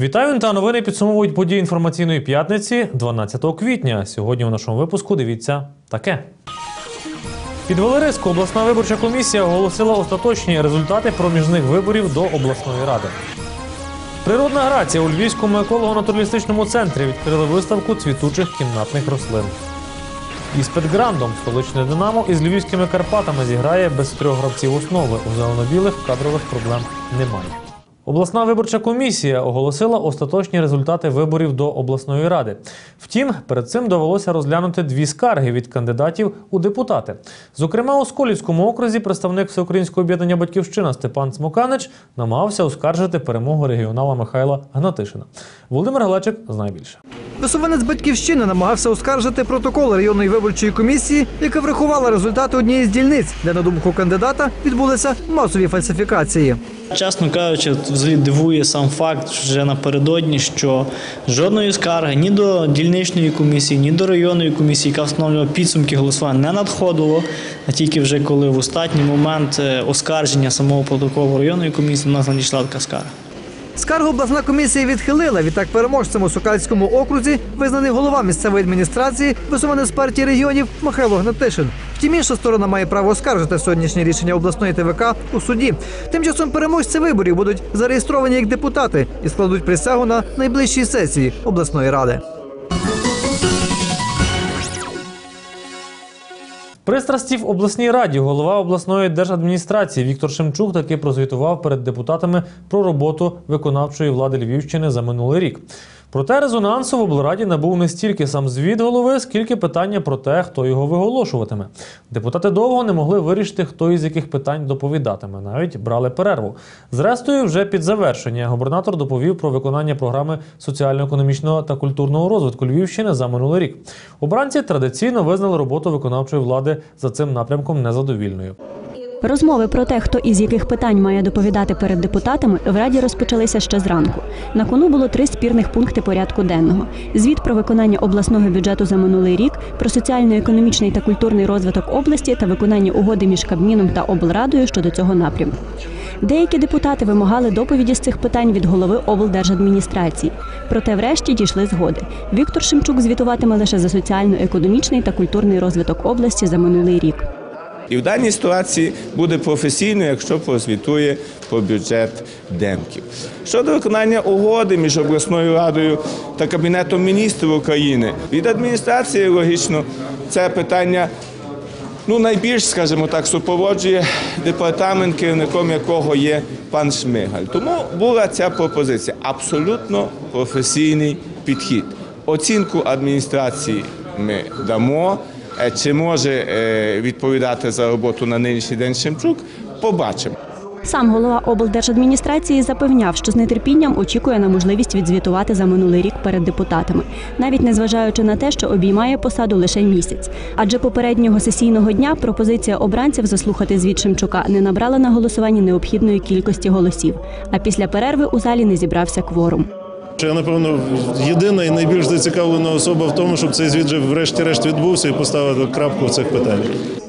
Вітаю та новини підсумовують події інформаційної п'ятниці 12 квітня. Сьогодні у нашому випуску дивіться таке. Під Велерецьку обласна виборча комісія оголосила остаточні результати проміжних виборів до обласної ради. Природна грація у Львівському еколого-натуралістичному центрі відкрили виставку цвітучих кімнатних рослин. Із Петграндом столичне Динамо із львівськими Карпатами зіграє без трьох гравців основи. У зеленобілих кадрових проблем немає. Обласна виборча комісія оголосила остаточні результати виборів до обласної ради. Втім, перед цим довелося розглянути дві скарги від кандидатів у депутати. Зокрема, у Сколівському окрузі представник Всеукраїнського об'єднання Батьківщина Степан Цмоканич намагався оскаржити перемогу регіонала Михайла Гнатишина. Володимир Галечик знає більше. Висуванець батьківщини намагався оскаржити протокол районної виборчої комісії, яка врахувала результати однієї з дільниць, де, на думку кандидата, відбулися масові фальсифікації. Чесно кажучи, взагалі дивує сам факт вже напередодні, що жодної скарги ні до дільничної комісії, ні до районної комісії, яка встановлювала підсумки голосування, не надходило. А тільки вже коли в останній момент е, оскарження самого протоколу районної комісії, у нас надійшла така скарга. Скаргу обласна комісія відхилила. Відтак переможцем у Сокальському окрузі визнаний голова місцевої адміністрації, висуванець партії регіонів Михайло Гнатишин. Втім, інша сторона має право оскаржити сьогоднішнє рішення обласної ТВК у суді. Тим часом переможці виборів будуть зареєстровані як депутати і складуть присягу на найближчій сесії обласної ради. Пристрасті в обласній раді голова обласної держадміністрації Віктор Шемчук таки прозвітував перед депутатами про роботу виконавчої влади Львівщини за минулий рік. Проте резонансу в облраді набув не стільки сам звіт голови, скільки питання про те, хто його виголошуватиме. Депутати довго не могли вирішити, хто із яких питань доповідатиме. Навіть брали перерву. Зрештою, вже під завершення губернатор доповів про виконання програми соціально-економічного та культурного розвитку Львівщини за минулий рік. Обранці традиційно визнали роботу виконавчої влади за цим напрямком незадовільною. Розмови про те, хто із яких питань має доповідати перед депутатами, в раді розпочалися ще зранку. На кону було три спірних пункти порядку денного: звіт про виконання обласного бюджету за минулий рік, про соціально-економічний та культурний розвиток області та виконання угоди між Кабміном та облрадою щодо цього напрямку. Деякі депутати вимагали доповіді з цих питань від голови облдержадміністрації. Проте, врешті, дійшли згоди. Віктор Шемчук звітуватиме лише за соціально-економічний та культурний розвиток області за минулий рік. І в даній ситуації буде професійно, якщо прозвітує про бюджет Демків. Щодо виконання угоди між обласною радою та Кабінетом міністрів України від адміністрації логічно це питання. Ну, найбільш, скажімо так, супроводжує департамент, керівником якого є пан Шмигаль. Тому була ця пропозиція. Абсолютно професійний підхід. Оцінку адміністрації ми дамо. Е, Чи може е, відповідати за роботу на нинішній день Шемчук? Побачимо. Сам голова облдержадміністрації запевняв, що з нетерпінням очікує на можливість відзвітувати за минулий рік перед депутатами, навіть незважаючи на те, що обіймає посаду лише місяць. Адже попереднього сесійного дня пропозиція обранців заслухати звіт Шемчука не набрала на голосуванні необхідної кількості голосів. А після перерви у залі не зібрався кворум. Я напевно єдина і найбільш зацікавлена особа в тому, щоб цей звіт врешті-решт відбувся і поставити крапку в цих питаннях.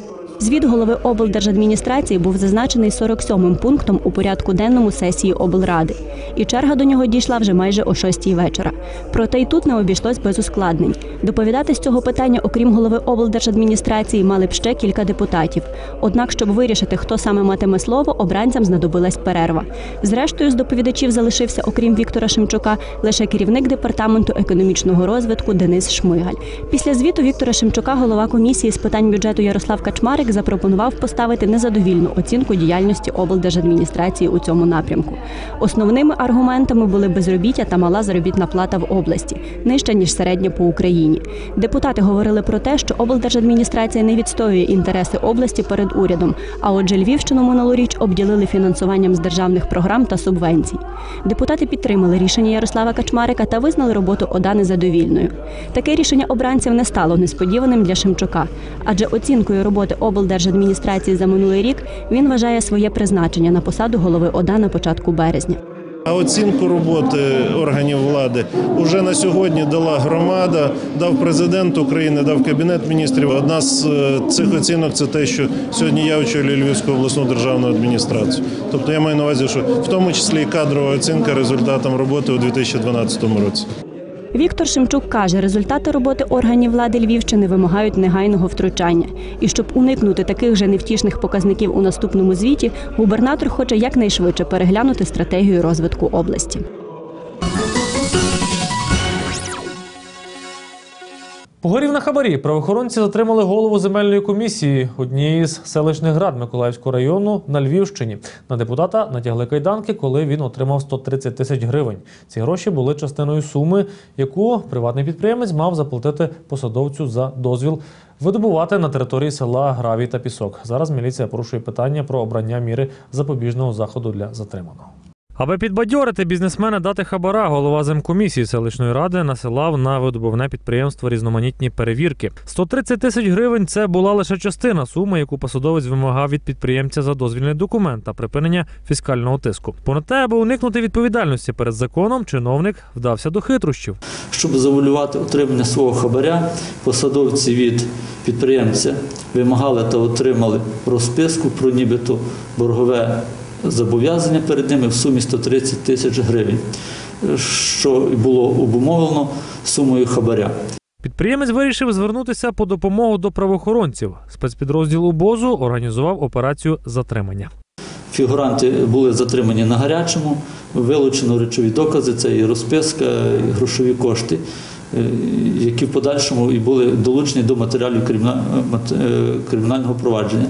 Звіт голови облдержадміністрації був зазначений 47-м пунктом у порядку денному сесії облради, і черга до нього дійшла вже майже о 6-й вечора. Проте й тут не обійшлось без ускладнень. Доповідати з цього питання, окрім голови облдержадміністрації, мали б ще кілька депутатів. Однак, щоб вирішити, хто саме матиме слово, обранцям знадобилась перерва. Зрештою, з доповідачів залишився, окрім Віктора Шемчука, лише керівник департаменту економічного розвитку Денис Шмигаль. Після звіту Віктора Шемчука голова комісії з питань бюджету Ярослав Качмарик запропонував поставити незадовільну оцінку діяльності облдержадміністрації у цьому напрямку. Основними аргументами були безробіття та мала заробітна плата в області, нижча ніж середня по Україні. Депутати говорили про те, що облдержадміністрація не відстоює інтереси області перед урядом. А отже, Львівщину минулоріч обділили фінансуванням з державних програм та субвенцій. Депутати підтримали рішення Ярослава Качмарика та визнали роботу ОДА незадовільною. Таке рішення обранців не стало несподіваним для Шемчука, адже оцінкою роботи облдержадміністрації за минулий рік він вважає своє призначення на посаду голови ОДА на початку березня. А оцінку роботи органів влади вже на сьогодні дала громада, дав президент України, дав кабінет міністрів. Одна з е, цих оцінок це те, що сьогодні я очолюю Львівську обласну державну адміністрацію. Тобто я маю на увазі, що в тому числі і кадрова оцінка результатам роботи у 2012 році. Віктор Шемчук каже, результати роботи органів влади Львівщини вимагають негайного втручання. І щоб уникнути таких же невтішних показників у наступному звіті, губернатор хоче якнайшвидше переглянути стратегію розвитку області. Погорів на хабарі. Правоохоронці затримали голову земельної комісії однієї з селищних рад Миколаївського району на Львівщині. На депутата натягли кайданки, коли він отримав 130 тисяч гривень. Ці гроші були частиною суми, яку приватний підприємець мав заплатити посадовцю за дозвіл видобувати на території села гравій та пісок. Зараз міліція порушує питання про обрання міри запобіжного заходу для затриманого. Аби підбадьорити бізнесмена дати хабара, голова земкомісії селищної ради насилав на видобувне підприємство різноманітні перевірки. 130 тисяч гривень це була лише частина суми, яку посадовець вимагав від підприємця за дозвільний документ та припинення фіскального тиску. Понад те, аби уникнути відповідальності перед законом, чиновник вдався до хитрощів. Щоб завуалювати отримання свого хабаря, посадовці від підприємця вимагали та отримали розписку про нібито боргове зобов'язання перед ними в сумі 130 тисяч гривень, що було обумовлено сумою хабаря. Підприємець вирішив звернутися по допомогу до правоохоронців. Спецпідрозділ УБОЗу організував операцію затримання. Фігуранти були затримані на гарячому, вилучено речові докази, це і розписка, і грошові кошти, е, які в подальшому і були долучені до матеріалів е, кримінального провадження.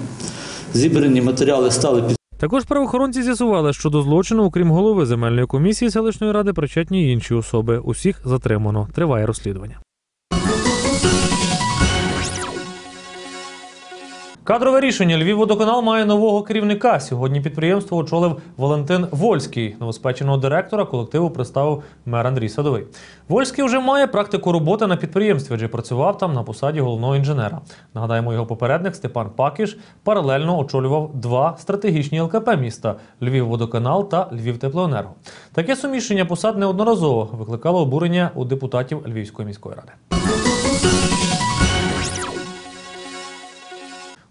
Зібрані матеріали стали під Також правоохоронці з'ясували, що до злочину, окрім голови земельної комісії селищної ради, причетні інші особи. Усіх затримано. Триває розслідування. Кадрове рішення Львівводоканал має нового керівника. Сьогодні підприємство очолив Валентин Вольський. Новоспеченого директора колективу представив мер Андрій Садовий. Вольський вже має практику роботи на підприємстві, адже працював там на посаді головного інженера. Нагадаємо, його попередник Степан Пакіш паралельно очолював два стратегічні ЛКП міста Львівводоканал та Львівтеплоенерго. Таке суміщення посад неодноразово викликало обурення у депутатів Львівської міської ради.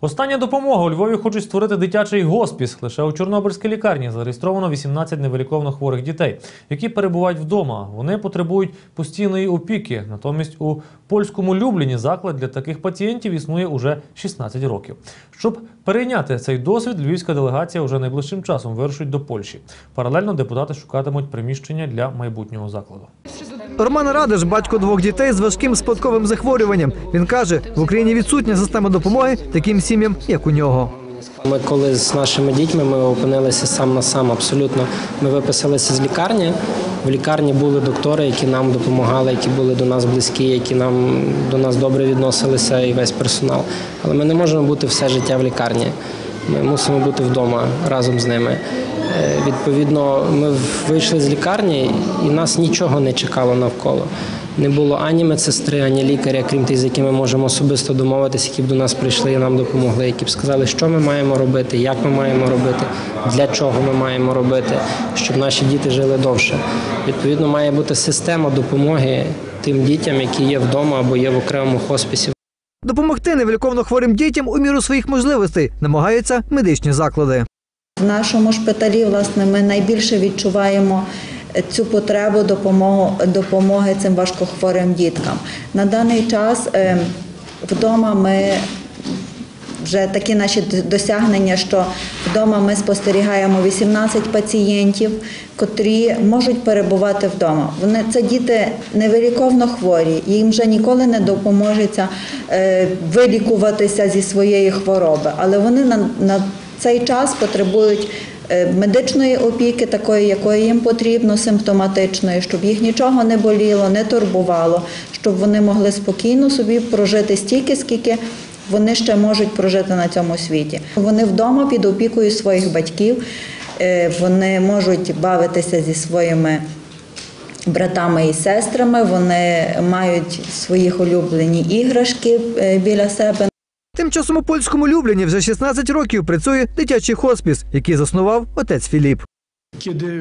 Остання допомога у Львові хочуть створити дитячий госпіс. Лише у Чорнобильській лікарні зареєстровано 18 невиліковно хворих дітей, які перебувають вдома. Вони потребують постійної опіки. Натомість у польському Любліні заклад для таких пацієнтів існує уже 16 років. Щоб перейняти цей досвід, львівська делегація вже найближчим часом вирушить до Польщі. Паралельно депутати шукатимуть приміщення для майбутнього закладу. Роман Радиш, батько двох дітей з важким спадковим захворюванням. Він каже, в Україні відсутня система допомоги таким сім'ям, як у нього. Ми коли з нашими дітьми ми опинилися сам на сам абсолютно. Ми виписалися з лікарні. В лікарні були доктори, які нам допомагали, які були до нас близькі, які нам до нас добре відносилися, і весь персонал. Але ми не можемо бути все життя в лікарні. Ми мусимо бути вдома разом з ними. Е, Відповідно, ми вийшли з лікарні, і нас нічого не чекало навколо. Не було ані медсестри, ані лікаря, крім тих, з якими можемо особисто домовитися, які б до нас прийшли і нам допомогли, які б сказали, що ми маємо робити, як ми маємо робити, для чого ми маємо робити, щоб наші діти жили довше. Відповідно, має бути система допомоги тим дітям, які є вдома або є в окремому хосписі. Допомогти невиліковно хворим дітям у міру своїх можливостей намагаються медичні заклади. В нашому шпиталі, власне, ми найбільше відчуваємо цю потребу допомоги, допомоги цим важкохворим діткам. На даний час е, вдома ми вже такі наші досягнення, що вдома ми спостерігаємо 18 пацієнтів, котрі можуть перебувати вдома. Вони це діти невиліковно хворі, їм вже ніколи не допоможеться е, вилікуватися зі своєї хвороби, але вони на, на цей час потребують медичної опіки, такої, якої їм потрібно, симптоматичної, щоб їх нічого не боліло, не турбувало, щоб вони могли спокійно собі прожити стільки, скільки вони ще можуть прожити на цьому світі. Вони вдома під опікою своїх батьків, е, вони можуть бавитися зі своїми братами і сестрами, вони мають своїх улюблені іграшки е, біля себе. Тим часом у польському Любліні вже 16 років працює дитячий хоспіс, який заснував отець Філіп.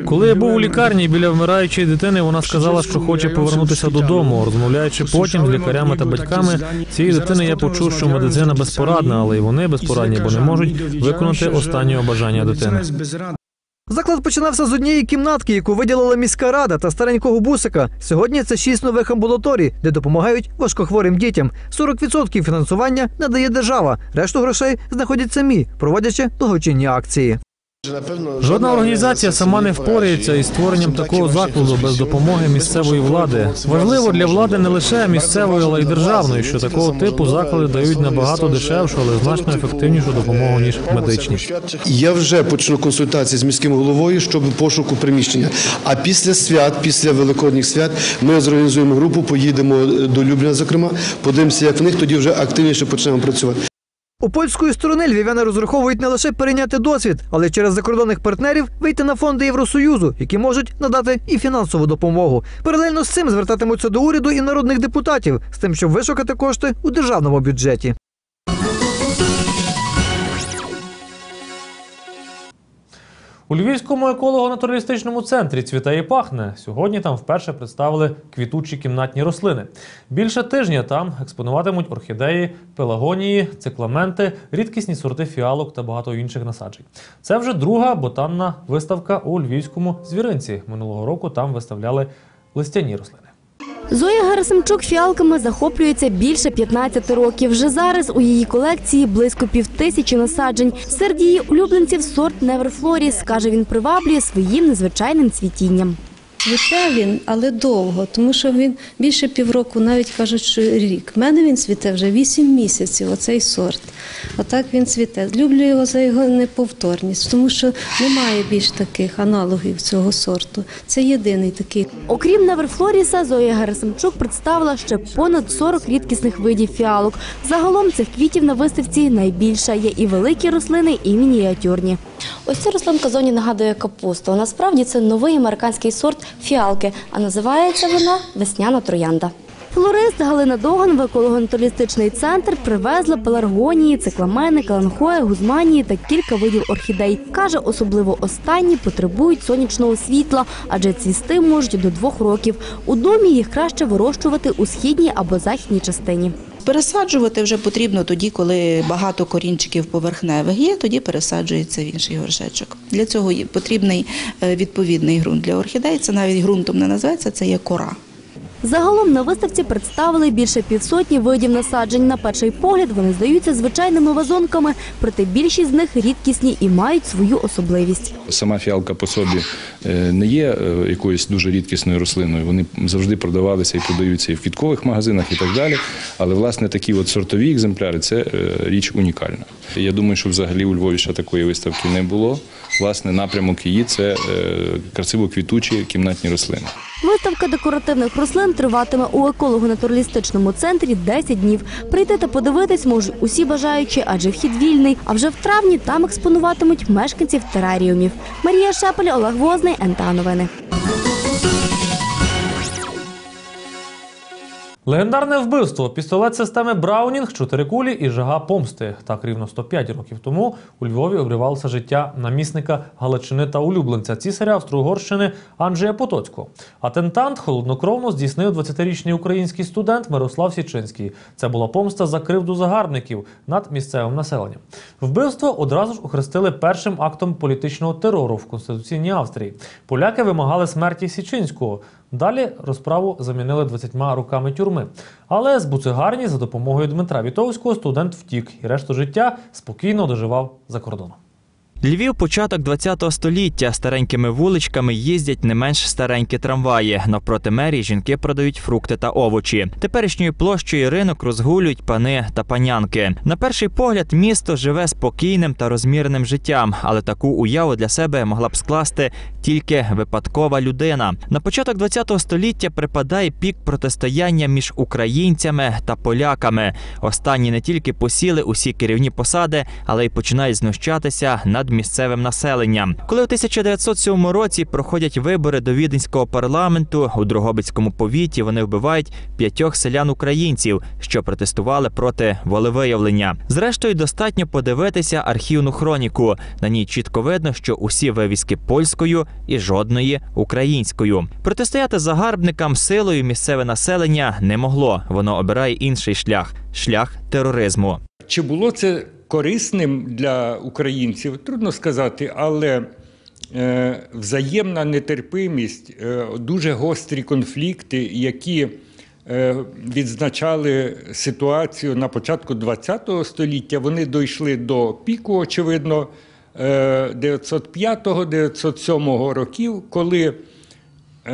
Коли я був у лікарні біля вмираючої дитини, вона сказала, що хоче повернутися додому. Розмовляючи потім з лікарями та батьками цієї дитини, я почув, що медицина безпорадна, але й вони безпорадні, бо не можуть виконати останнього бажання дитини. Заклад починався з однієї кімнатки, яку виділила міська рада та старенького бусика. Сьогодні це шість нових амбулаторій, де допомагають важкохворим дітям. 40% фінансування надає держава. Решту грошей знаходять самі, проводячи благочинні акції. Жодна організація сама не впорається із створенням такого закладу без допомоги місцевої влади. Важливо для влади не лише місцевої, але й державної, що такого типу заклади дають набагато дешевшу, але значно ефективнішу допомогу ніж медичні. Я вже почну консультації з міським головою щодо пошуку приміщення. А після свят, після великодніх свят, ми зорганізуємо групу, поїдемо до Любліна, зокрема, подивимося, як в них тоді вже активніше почнемо працювати. У польської сторони львів'яни розраховують не лише перейняти досвід, але й через закордонних партнерів вийти на фонди Євросоюзу, які можуть надати і фінансову допомогу. Паралельно з цим звертатимуться до уряду і народних депутатів з тим, щоб вишукати кошти у державному бюджеті. У Львівському еколого-натуралістичному центрі цвітає пахне. Сьогодні там вперше представили квітучі кімнатні рослини. Більше тижня там експонуватимуть орхідеї, пелагонії, цикламенти, рідкісні сорти фіалок та багато інших насаджень. Це вже друга ботанна виставка у Львівському звіринці. Минулого року там виставляли листяні рослини. Зоя Герасимчук фіалками захоплюється більше 15 років. Вже зараз у її колекції близько півтисячі насаджень. Серед її улюбленців сорт Неверфлоріс. Каже, він приваблює своїм незвичайним цвітінням. Цвіте він, але довго, тому що він більше півроку, навіть кажуть, що рік. В мене він цвіте вже 8 місяців, оцей сорт. Отак він цвіте. Люблю його за його неповторність, тому що немає більш таких аналогів цього сорту. Це єдиний такий. Окрім Неверфлоріса, Зоя Герасимчук представила ще понад 40 рідкісних видів фіалок. Загалом цих квітів на виставці найбільше. Є і великі рослини, і мініатюрні. Ось ця рослинка зоні нагадує капусту. Насправді це новий американський сорт фіалки, а називається вона весняна троянда. Флорист Галина Доган в еколого-натуралістичний центр привезла пеларгонії, цикламени, каланхоя, гузманії та кілька видів орхідей. Каже, особливо останні потребують сонячного світла, адже цвісти можуть до двох років. У домі їх краще вирощувати у східній або західній частині. Пересаджувати вже потрібно тоді, коли багато корінчиків поверхневих є, тоді пересаджується в інший горшечок. Для цього потрібний е, відповідний ґрунт для орхідей. Це навіть ґрунтом не називається, це є кора. Загалом на виставці представили більше півсотні видів насаджень. На перший погляд вони здаються звичайними вазонками, проте більшість з них рідкісні і мають свою особливість. Сама фіалка по собі е, не є е, якоюсь дуже рідкісною рослиною. Вони завжди продавалися і продаються і в квіткових магазинах, і так далі. Але власне такі от сортові екземпляри це е, річ унікальна. Я думаю, що взагалі у Львові ще такої виставки не було. Власне, напрямок її це красиво квітучі кімнатні рослини. Виставка декоративних рослин триватиме у еколого-натуралістичному центрі 10 днів. Прийти та подивитись можуть усі бажаючі, адже вхід вільний. А вже в травні там експонуватимуть мешканців тераріумів. Марія Шепель, Олег Возний, НТА Новини. Легендарне вбивство, пістолет системи Браунінг, чотири кулі і жага помсти. Так рівно 105 років тому у Львові обривалося життя намісника Галичини та улюбленця цісаря Австро-Угорщини Анджея Потоцького. Атентант холоднокровно здійснив 20-річний український студент Мирослав Січинський. Це була помста за кривду загарбників над місцевим населенням. Вбивство одразу ж охрестили першим актом політичного терору в Конституційній Австрії. Поляки вимагали смерті Січинського. Далі розправу замінили 20 роками тюрми. Але з буцегарні за допомогою Дмитра Вітовського студент втік і решту життя спокійно доживав за кордоном. Львів початок ХХ століття. Старенькими вуличками їздять не менш старенькі трамваї. Навпроти мерії жінки продають фрукти та овочі. Теперішньою площею ринок розгулюють пани та панянки. На перший погляд, місто живе спокійним та розміреним життям, але таку уяву для себе могла б скласти тільки випадкова людина. На початок ХХ століття припадає пік протистояння між українцями та поляками. Останні не тільки посіли усі керівні посади, але й починають знущатися над місцевим населенням. Коли у 1907 році проходять вибори до віденського парламенту у Дрогобицькому повіті, вони вбивають п'ятьох селян-українців, що протестували проти волевиявлення. Зрештою, достатньо подивитися архівну хроніку. На ній чітко видно, що усі вивіски польською і жодної українською. Протистояти загарбникам силою місцеве населення не могло. Воно обирає інший шлях шлях тероризму. Чи було це корисним для українців? Трудно сказати, але е, взаємна нетерпимість, е, дуже гострі конфлікти, які е, відзначали ситуацію на початку ХХ століття, вони дійшли до піку, очевидно, е, 905-907 років, коли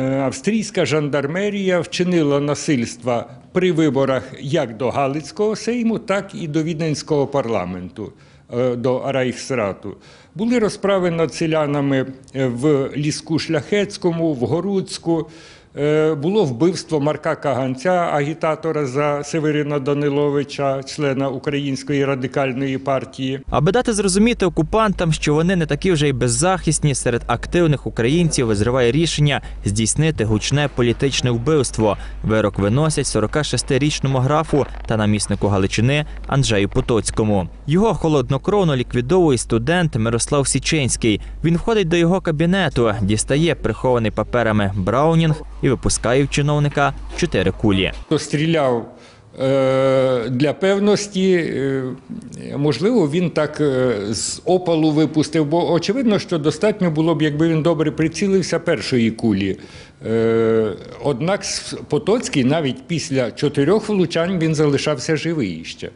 Австрійська жандармерія вчинила насильства при виборах як до Галицького сейму, так і до Віденського парламенту, е, до Райхсрату. Були розправи над селянами е, в Ліску Шляхецькому, в Горуцьку. Е, Було вбивство Марка Каганця, агітатора за Северина Даниловича, члена Української радикальної партії. Аби дати зрозуміти окупантам, що вони не такі вже й беззахисні серед активних українців, визриває рішення здійснити гучне політичне вбивство. Вирок виносять 46-річному графу та наміснику Галичини Анджею Потоцькому. Його холоднокровно ліквідовує студент Мирослав Січенський. Він входить до його кабінету, дістає прихований паперами Браунінг і випускає в чиновника чотири кулі. хто стріляв е, для певності, е, можливо, він так е, з опалу випустив, бо очевидно, що достатньо було б, якби він добре прицілився першої кулі. Однак Потоцький навіть після чотирьох влучань він залишався живий ще.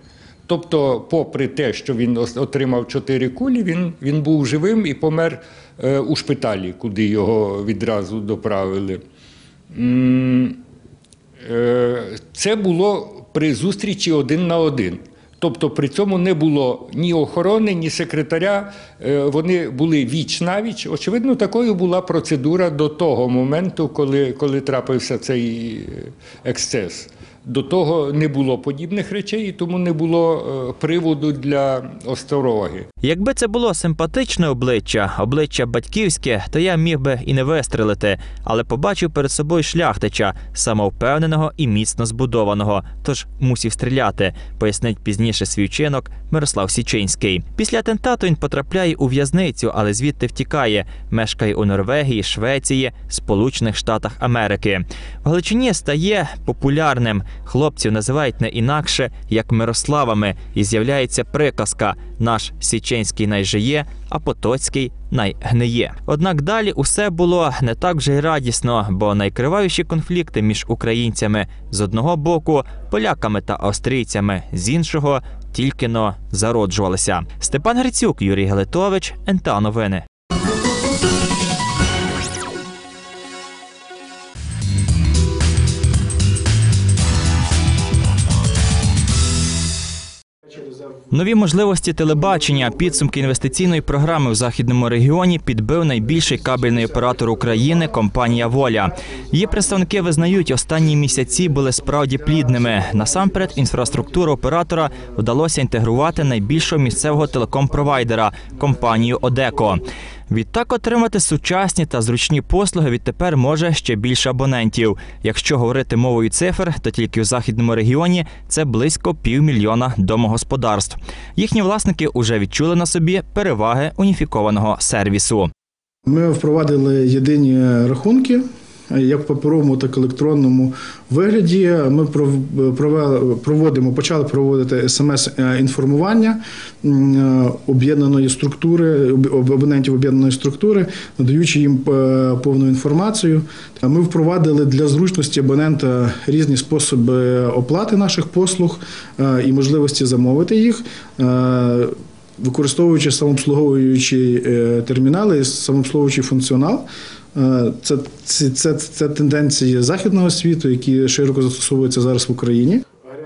Тобто, попри те, що він отримав чотири кулі, він, він був живим і помер у шпиталі, куди його відразу доправили. Е, Це було при зустрічі один на один. Тобто при цьому не було ні охорони, ні секретаря. Е, Вони були віч навіч. Очевидно, такою була процедура до того моменту, коли, коли трапився цей е, ексцес. До того не було подібних речей, і тому не було е, приводу для остороги. Якби це було симпатичне обличчя, обличчя батьківське, то я міг би і не вистрелити, але побачив перед собою шляхтича, самовпевненого і міцно збудованого, тож мусів стріляти, пояснить пізніше свій вчинок Мирослав Січинський. Після атентату він потрапляє у в'язницю, але звідти втікає. Мешкає у Норвегії, Швеції, Сполучених Штатах Америки. В Галичині стає популярним. Хлопців називають не інакше, як Мирославами, і з'являється приказка наш Січенський найжиє, а Потоцький найгниє. Однак далі усе було не так вже й радісно, бо найкривавіші конфлікти між українцями з одного боку, поляками та австрійцями з іншого тільки но зароджувалися. Степан Грицюк, Юрій Галитович, НТА Новини. Нові можливості телебачення, підсумки інвестиційної програми в західному регіоні підбив найбільший кабельний оператор України компанія Воля. Її представники визнають, останні місяці були справді плідними. Насамперед, інфраструктуру оператора вдалося інтегрувати найбільшого місцевого телеком-провайдера компанію Одеко. Відтак отримати сучасні та зручні послуги відтепер може ще більше абонентів. Якщо говорити мовою цифр, то тільки в західному регіоні це близько півмільйона домогосподарств. Їхні власники уже відчули на собі переваги уніфікованого сервісу. Ми впровадили єдині рахунки. Як в паперовому, так і електронному вигляді ми пров- провели- проводимо, почали проводити смс-інформування об'єднаної структури, абонентів об'єднаної структури, надаючи їм е, повну інформацію. Ми впровадили для зручності абонента різні способи оплати наших послуг е, і можливості замовити їх. Е, використовуючи самообслуговуючі е, термінали самообслуговуючий функціонал. Е, Це, це, це, це тенденції західного світу, які широко застосовуються зараз в Україні.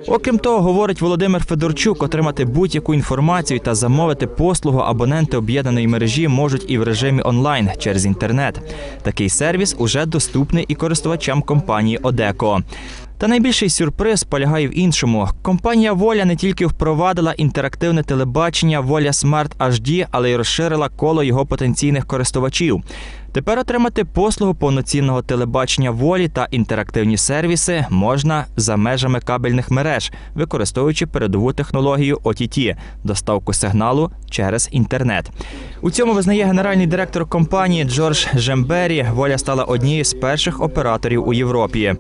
Окрім того, говорить Володимир Федорчук, отримати будь-яку інформацію та замовити послугу абоненти об'єднаної мережі можуть і в режимі онлайн через інтернет. Такий сервіс уже доступний і користувачам компанії Одеко. Та найбільший сюрприз полягає в іншому. Компанія Воля не тільки впровадила інтерактивне телебачення Воля Смарт HD, але й розширила коло його потенційних користувачів. Тепер отримати послугу повноцінного телебачення волі та інтерактивні сервіси можна за межами кабельних мереж, використовуючи передову технологію OTT – доставку сигналу через інтернет. У цьому визнає генеральний директор компанії Джордж Жембері. Воля стала однією з перших операторів у Європі.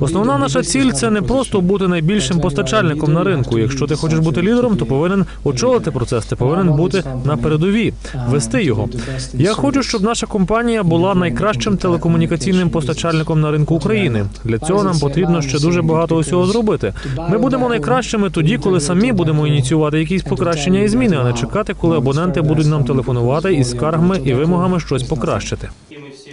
Основна наша ціль це не просто бути найбільшим постачальником на ринку. Якщо ти хочеш бути лідером, то повинен очолити процес. Ти повинен бути на передовій, вести його. Я хочу, щоб наша компанія була найкращим телекомунікаційним постачальником на ринку України. Для цього нам потрібно ще дуже багато усього зробити. Ми будемо найкращими тоді, коли самі будемо ініціювати якісь покращення і зміни, а не чекати, коли абоненти будуть нам телефонувати із скаргами і вимогами щось покращити.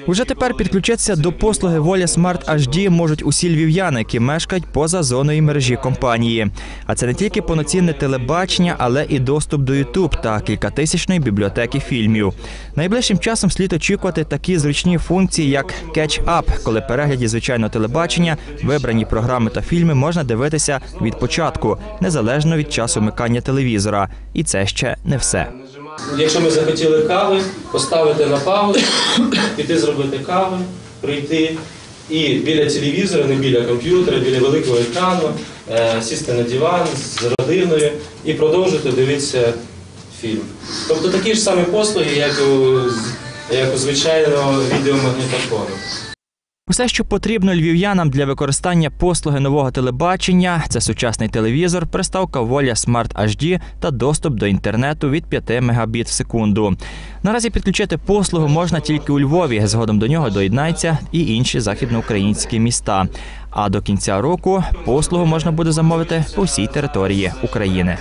Уже тепер підключитися до послуги Воля Смарт HD можуть усі львів'яни, які мешкають поза зоною мережі компанії. А це не тільки повноцінне телебачення, але і доступ до YouTube та кількатисячної бібліотеки фільмів. Найближчим часом слід очікувати такі зручні функції, як Up, коли перегляді звичайного телебачення вибрані програми та фільми можна дивитися від початку, незалежно від часу вмикання телевізора. І це ще не все. Якщо ми захотіли кави, поставити на паузу, піти зробити каву, прийти і біля телевізора, не біля комп'ютера, біля великого екрану, е, сісти на диван з родиною і продовжити дивитися фільм. Тобто такі ж самі послуги, як у, як у звичайного відеомагнітофону. Усе, що потрібно львів'янам для використання послуги нового телебачення, це сучасний телевізор, приставка Воля Smart HD та доступ до інтернету від 5 мегабіт в секунду. Наразі підключити послугу можна тільки у Львові. Згодом до нього доєднаються і інші західноукраїнські міста. А до кінця року послугу можна буде замовити по всій території України.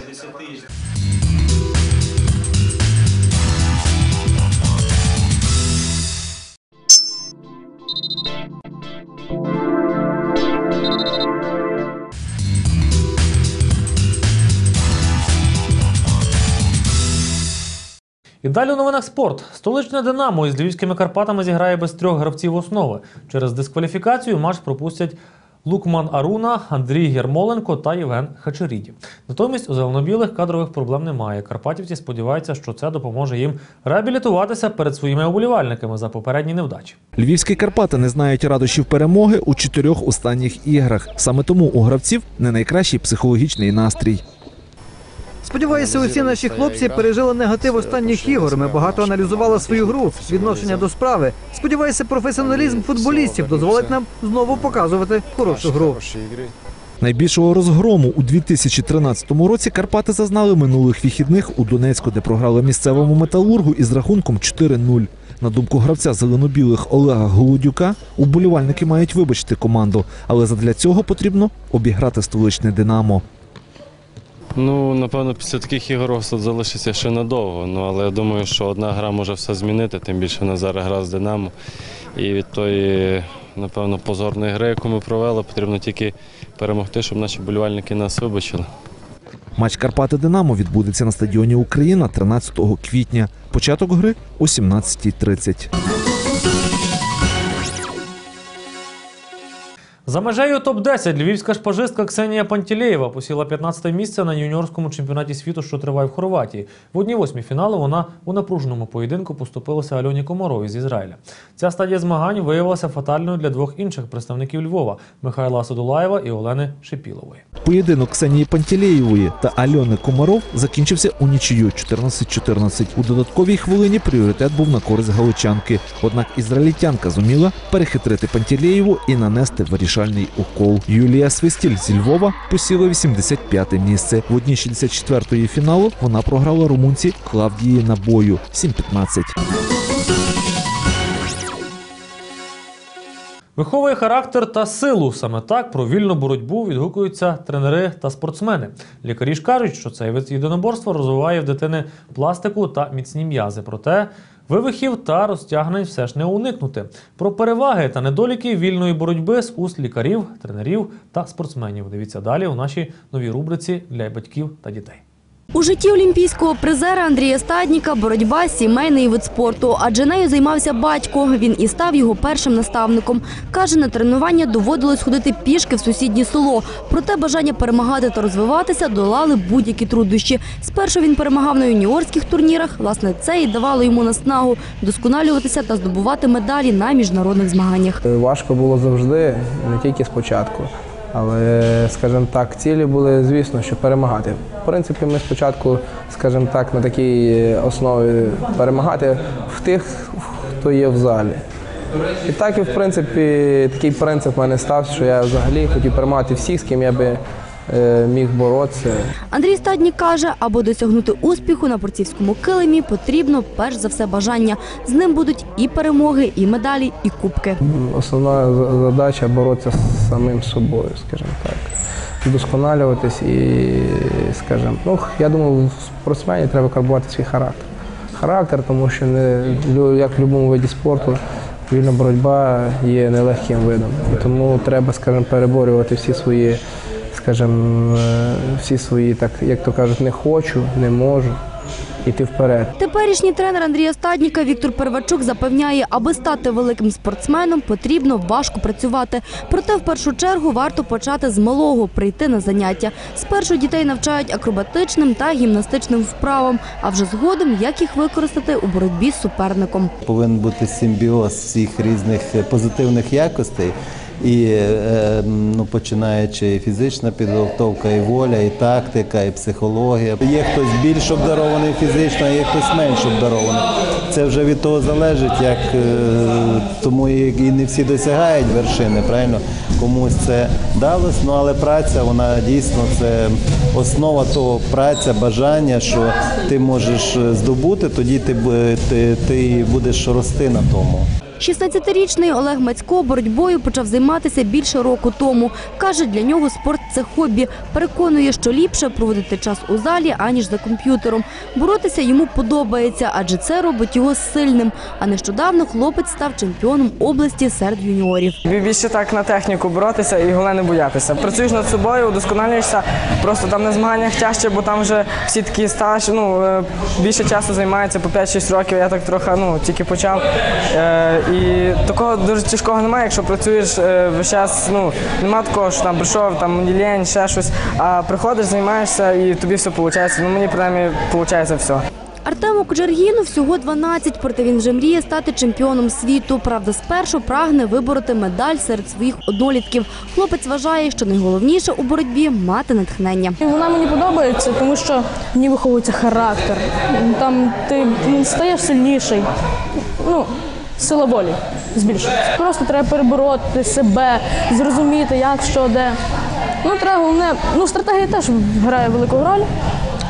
І далі у новинах спорт. Столичне Динамо із львівськими Карпатами зіграє без трьох гравців основи. Через дискваліфікацію матч пропустять Лукман Аруна, Андрій Єрмоленко та Євген Хачеріді. Натомість у зеленобілих кадрових проблем немає. Карпатівці сподіваються, що це допоможе їм реабілітуватися перед своїми оболівальниками за попередні невдачі. Львівські Карпати не знають радощів перемоги у чотирьох останніх іграх. Саме тому у гравців не найкращий психологічний настрій. Сподіваюся, усі наші хлопці пережили негатив останніх ігор. Ми багато аналізували свою гру, відношення до справи. Сподіваюся, професіоналізм футболістів дозволить нам знову показувати хорошу гру. Найбільшого розгрому у 2013 році Карпати зазнали минулих вихідних у Донецьку, де програли місцевому металургу із рахунком 4-0. На думку гравця зелено-білих Олега Голодюка, уболівальники мають вибачити команду, але задля цього потрібно обіграти столичне Динамо. Ну, напевно, після таких ігор Осад залишиться ще надовго. Ну, але я думаю, що одна гра може все змінити, тим більше вона зараз гра з Динамо. І від тої, напевно, позорної гри, яку ми провели, потрібно тільки перемогти, щоб наші болівальники нас вибачили. Матч Карпати Динамо відбудеться на стадіоні Україна 13 квітня. Початок гри о 17.30. За межею топ-10 львівська шпажистка Ксенія Пантілеєва посіла 15 місце на юніорському чемпіонаті світу, що триває в Хорватії. В одній восьмій фіналу вона у напруженому поєдинку поступилася Альоні Комарові з Ізраїля. Ця стадія змагань виявилася фатальною для двох інших представників Львова Михайла Садулаєва і Олени Шипілової. Поєдинок Ксенії Пантілеєвої та Альони Комаров закінчився у нічию 14-14. У додатковій хвилині пріоритет був на користь галичанки. Однак ізраїльтянка зуміла перехитрити Пантілеєву і нанести вирішальний укол. Юлія Свистіль зі Львова посіла 85-те місце. В одній 64-ї фіналу вона програла румунці Клавдії Набою 7-15. Виховує характер та силу. Саме так про вільну боротьбу відгукуються тренери та спортсмени. Лікарі ж кажуть, що цей вид єдиноборства розвиває в дитини пластику та міцні м'язи. Проте вивихів та розтягнень все ж не уникнути. Про переваги та недоліки вільної боротьби з уст лікарів, тренерів та спортсменів. Дивіться далі у нашій новій рубриці для батьків та дітей. У житті олімпійського призера Андрія Стадніка боротьба сімейний вид спорту, адже нею займався батько. Він і став його першим наставником. Каже, на тренування доводилось ходити пішки в сусіднє село. Проте бажання перемагати та розвиватися долали будь-які труднощі. Спершу він перемагав на юніорських турнірах. Власне, це і давало йому наснагу досконалюватися та здобувати медалі на міжнародних змаганнях. Важко було завжди, не тільки спочатку. Але, скажімо так, цілі були, звісно, що перемагати. В принципі, ми спочатку, скажімо так, на такій основі перемагати в тих, хто є в залі. І так і в принципі такий принцип в мене став, що я взагалі хотів перемагати всіх, з ким я би міг боротися. Андрій Стаднік каже, аби досягнути успіху на борцівському килимі, потрібно перш за все бажання. З ним будуть і перемоги, і медалі, і кубки. Основна за- задача боротися з самим собою, скажімо так. Вдосконалюватись і, скажімо, ну, я думаю, в спортсмені треба карбувати свій характер. Характер, тому що не, як в будь-якому виді спорту, вільна боротьба є нелегким видом. І тому треба, скажімо, переборювати всі свої, скажімо, е, всі свої, так як то кажуть, не хочу, не можу, іти вперед. Теперішній тренер Андрія Стадніка Віктор Первачук запевняє, аби стати великим спортсменом, потрібно важко працювати. Проте в першу чергу варто почати з малого, прийти на заняття. Спершу дітей навчають акробатичним та гімнастичним вправам, а вже згодом як їх використати у боротьбі з суперником. Повинен бути симбіоз всіх різних позитивних якостей. І е, ну, починаючи і фізична підготовка, і воля, і тактика, і психологія. Є хтось більш обдарований фізично, а є хтось менш обдарований. Це вже від того залежить, як е, тому і, не всі досягають вершини, правильно? Комусь це далось, ну але праця, вона дійсно це основа того праця, бажання, що ти можеш е, здобути, тоді ти, ти, ти будеш рости на тому. 16-річний Олег Мацько боротьбою почав займатися більше року тому. Каже, для нього спорт це хобі. Переконує, що ліпше проводити час у залі, аніж за комп'ютером. Боротися йому подобається, адже це робить його сильним. А нещодавно хлопець став чемпіоном області серед юніорів. Більше так на техніку боротися і головне не боятися. Працюєш над собою, удосконалюєшся. Просто там на змаганнях тяжче, бо там вже всі такі старші, ну е, більше часу займаються по 5-6 років. Я так трохи ну тільки почав. І такого дуже тяжкого немає, якщо працюєш е, весь час. Ну нема такого, що там прийшов, там лінь, ще щось. А приходиш, займаєшся і тобі все виходить. Ну мені принаймні виходить все. Артему Куджаргіну всього 12, проте він вже мріє стати чемпіоном світу. Правда, спершу прагне вибороти медаль серед своїх однолітків. Хлопець вважає, що найголовніше у боротьбі мати натхнення. Вона мені подобається, тому що в ній виховується характер. Там ти стаєш сильніший. Ну, сила волі збільшується. Просто треба перебороти себе, зрозуміти, як, що, де. Ну, треба головне, ну, стратегія теж грає велику роль.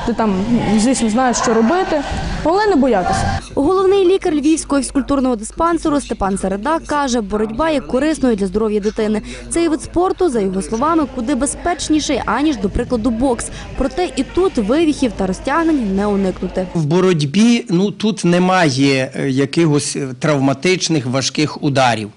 Ти там, звісно, знаєш, що робити. Головне не боятися. Головний лікар Львівського фізкультурного диспансеру Степан Середа каже, боротьба є корисною для здоров'я дитини. Цей вид спорту, за його словами, куди безпечніший, аніж, до прикладу, бокс. Проте і тут вивіхів та розтягнень не уникнути. В боротьбі ну тут немає е, якихось е, травматичних важких ударів.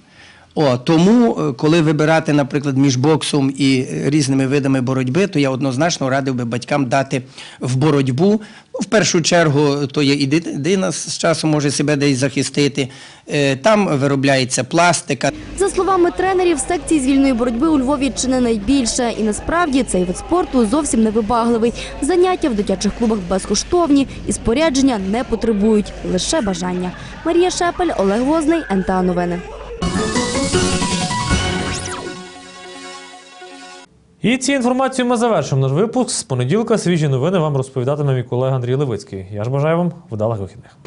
О, тому, е, коли вибирати, наприклад, між боксом і е, різними видами боротьби, то я однозначно радив би батькам дати в боротьбу. Ну, в першу чергу, то є і дитина з часом може себе десь захистити. Е, Там виробляється пластика. За словами тренерів, секцій з вільної боротьби у Львові чи не найбільше. І насправді цей вид спорту зовсім не вибагливий. Заняття в дитячих клубах безкоштовні і спорядження не потребують, лише бажання. Марія Шепель, Олег Возний, НТА Новини. І ці інформацію ми завершимо наш випуск. З понеділка свіжі новини вам розповідатиме мій колега Андрій Левицький. Я ж бажаю вам вдалих вихідних.